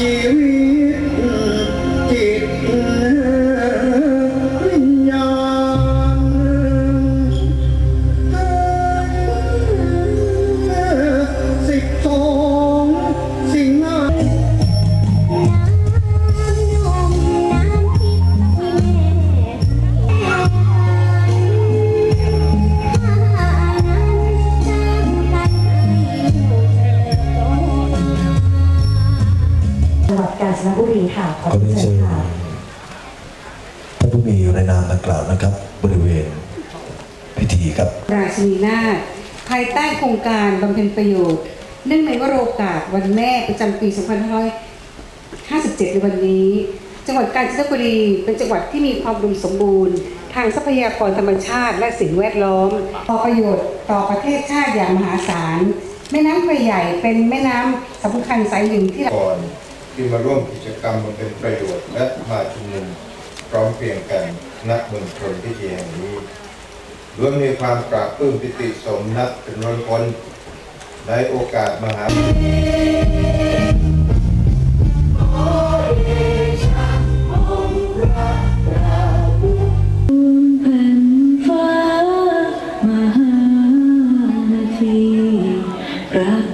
you. ญจนบุรีค่ะขอขอเรียนเชิเชิญญค่ะท่านผู้มีอยู่ในนามดังกล่าวนะครับ บริเวณพิธีครับ ราชินีนาถภายใต้โครงการบำเพ็ญประโยชน์ เนื่องในวโรกาสวันแม่ประจำปี 2557 ในวันนี้ จังหวัดกาญจนบุรีเป็นจังหวัดที่มีความอุดมสมบูรณ์ ทางทรัพยากรธรรมชาติและสิ่งแวดล้อมต่อประโยชน์ต่อประเทศชาติอย่างมหาศาล แม่น้ำไฟใหญ่เป็นแม่น้ำสำคัญสายหนึ่งที่ก่อน ที่มาร่วมกิจกรรมบำเพ็ญประโยชน์และมาชุมนุมพร้อมเพรียงกันณเมืองชนพิธีแห่งนี้ล้วนมีความปราบปลื้มปิติสมนักเป็นร้อยคนในโอกาสมหาฟ้ามหานาทีรัก